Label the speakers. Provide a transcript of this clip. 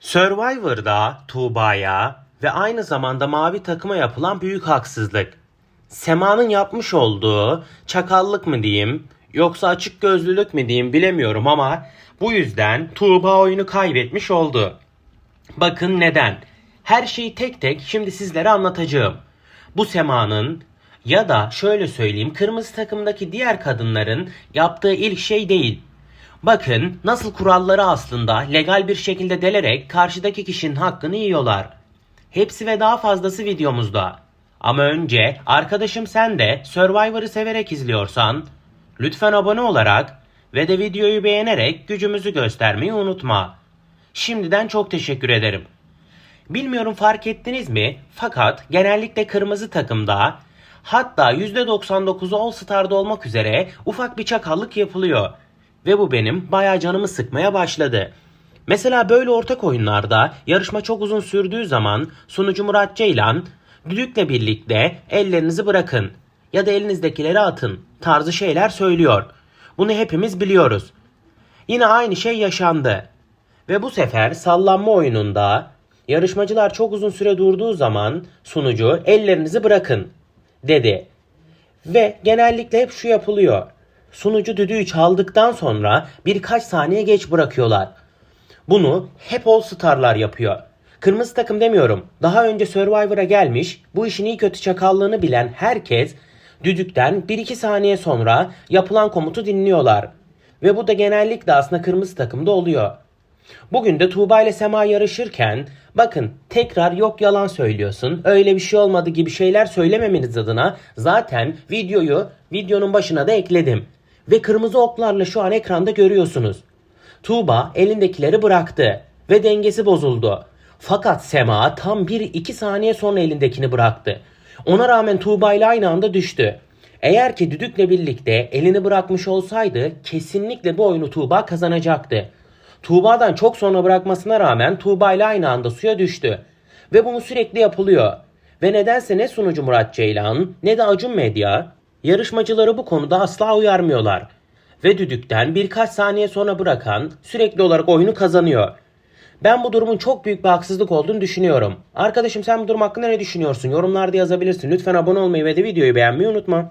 Speaker 1: Survivor'da Tuğba'ya ve aynı zamanda mavi takıma yapılan büyük haksızlık. Sema'nın yapmış olduğu çakallık mı diyeyim yoksa açık gözlülük mü diyeyim bilemiyorum ama bu yüzden Tuğba oyunu kaybetmiş oldu. Bakın neden. Her şeyi tek tek şimdi sizlere anlatacağım. Bu Sema'nın ya da şöyle söyleyeyim kırmızı takımdaki diğer kadınların yaptığı ilk şey değil. Bakın nasıl kuralları aslında legal bir şekilde delerek karşıdaki kişinin hakkını yiyorlar. Hepsi ve daha fazlası videomuzda. Ama önce arkadaşım sen de Survivor'ı severek izliyorsan lütfen abone olarak ve de videoyu beğenerek gücümüzü göstermeyi unutma. Şimdiden çok teşekkür ederim. Bilmiyorum fark ettiniz mi? Fakat genellikle kırmızı takımda hatta %99'u All Star'da olmak üzere ufak bir çakallık yapılıyor. Ve bu benim bayağı canımı sıkmaya başladı. Mesela böyle ortak oyunlarda yarışma çok uzun sürdüğü zaman sunucu Murat Ceylan düdükle birlikte ellerinizi bırakın ya da elinizdekileri atın tarzı şeyler söylüyor. Bunu hepimiz biliyoruz. Yine aynı şey yaşandı. Ve bu sefer sallanma oyununda yarışmacılar çok uzun süre durduğu zaman sunucu ellerinizi bırakın dedi. Ve genellikle hep şu yapılıyor. Sunucu düdüğü çaldıktan sonra birkaç saniye geç bırakıyorlar. Bunu hep All Star'lar yapıyor. Kırmızı takım demiyorum. Daha önce Survivor'a gelmiş, bu işin iyi kötü çakallığını bilen herkes düdükten 1-2 saniye sonra yapılan komutu dinliyorlar. Ve bu da genellikle aslında kırmızı takımda oluyor. Bugün de Tuğba ile Sema yarışırken bakın tekrar yok yalan söylüyorsun öyle bir şey olmadı gibi şeyler söylememeniz adına zaten videoyu videonun başına da ekledim. Ve kırmızı oklarla şu an ekranda görüyorsunuz. Tuğba elindekileri bıraktı ve dengesi bozuldu. Fakat Sema tam 1-2 saniye sonra elindekini bıraktı. Ona rağmen Tuğba ile aynı anda düştü. Eğer ki düdükle birlikte elini bırakmış olsaydı kesinlikle bu oyunu Tuğba kazanacaktı. Tuğba'dan çok sonra bırakmasına rağmen Tuğba ile aynı anda suya düştü. Ve bunu sürekli yapılıyor. Ve nedense ne sunucu Murat Ceylan ne de Acun Medya yarışmacıları bu konuda asla uyarmıyorlar. Ve düdükten birkaç saniye sonra bırakan sürekli olarak oyunu kazanıyor. Ben bu durumun çok büyük bir haksızlık olduğunu düşünüyorum. Arkadaşım sen bu durum hakkında ne düşünüyorsun? Yorumlarda yazabilirsin. Lütfen abone olmayı ve de videoyu beğenmeyi unutma.